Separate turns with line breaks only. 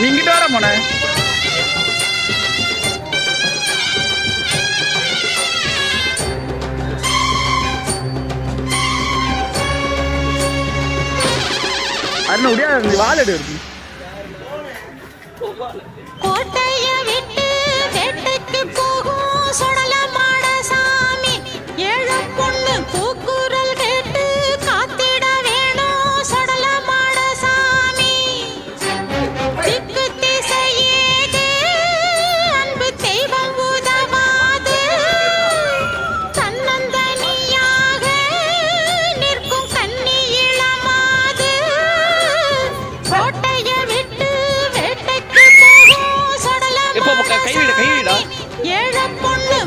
நீங்கிட்ட வர போன அண்ணன் இருக்கு கோட்டைய விட்டு
கோட்டை
இப்போ கைவிட கைவிடா
ஏழை பொண்ணு